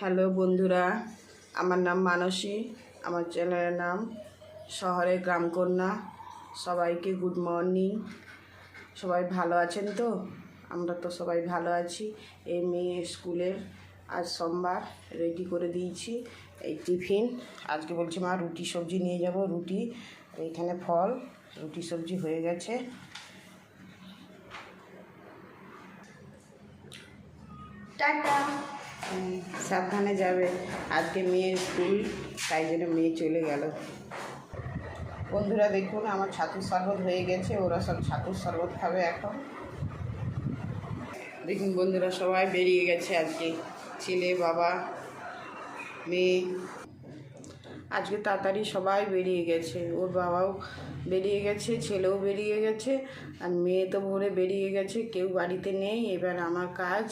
Hello বন্ধুরা, আমার নাম মানসী, আমার চ্যানেলের নাম শহরে গ্রামকন্যা। সবাইকে গুড মর্নিং। সবাই ভালো আছেন তো? আমরা তো সবাই ভালো আছি। এই মেয়ে স্কুলের আজ সোমবার, রেডি করে দিয়েছি এই টিফিন। আজকে বলছি মা রুটি সবজি নিয়ে যাব, রুটি, এইখানে ফল, রুটি সবজি হয়ে গেছে। টাটা। সাবধানে যাবে। আজকে মেয়ের স্কুল, তাই জন্য মেয়ে চলে গেল। বন্ধুরা দেখুন, আমার ছাতুর শরবত হয়ে গেছে, ওরা সব ছাতুর শরবত খাবে এখন। দেখুন বন্ধুরা, সবাই বেরিয়ে গেছে আজকে। ছেলে, বাবা, মেয়ে। আজকে তাড়াতাড়ি সবাই বেরিয়ে গেছে। ওর বাবাও বেরিয়ে গেছে, ছেলেও বেরিয়ে গেছে, আর মেয়ে তো ভোরে বেরিয়ে গেছে, কেউ বাড়িতে নেই। এবার আমার কাজ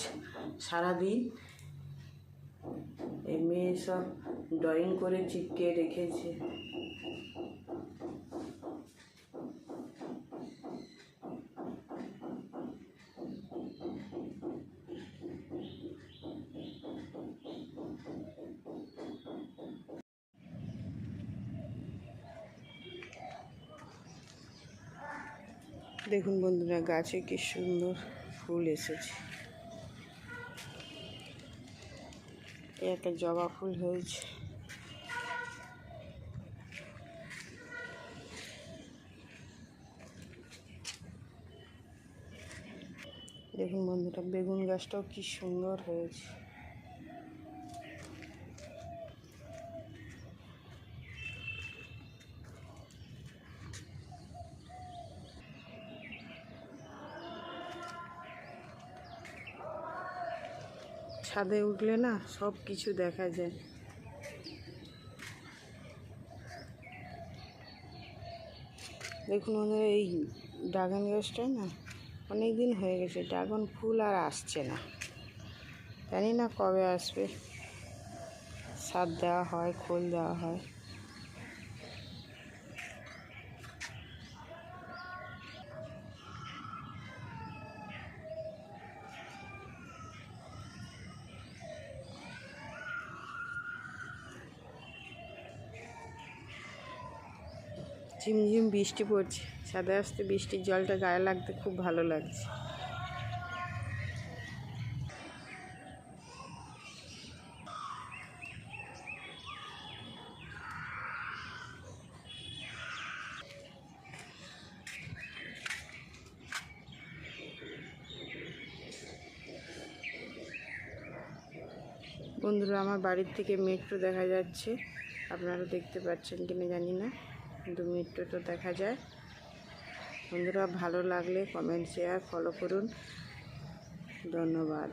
সারাদিন। এই মেয়ে সব ড্রয়িং করে চিপকে রেখেছে। দেখুন বন্ধুরা গাছে কি সুন্দর ফুল এসেছে। একটা জবা ফুল হয়েছে। দেখুন বন্ধুরা বেগুন গাছটাও কি সুন্দর হয়েছে। ছাদে উঠলে না সব কিছু দেখা যায়। দেখুন ওদের এই ড্রাগন গাছটা না অনেক দিন হয়ে গেছে, ড্রাগন ফুল আর আসছে না। জানি না কবে আসবে। সার দেওয়া হয়, খোল দেওয়া হয়। ঝিমঝিম বৃষ্টি পড়ছে। ছাদে আসতে বৃষ্টির জলটা গায়ে লাগতে খুব ভালো লাগছে। বন্ধুরা, আমার বাড়ির থেকে মেট্রো দেখা যাচ্ছে। আপনারা দেখতে পাচ্ছেন কিনা জানি না। কিন্তু মেট্রো তো দেখা যায়। বন্ধুরা ভালো লাগলে কমেন্ট শেয়ার ফলো করুন। ধন্যবাদ।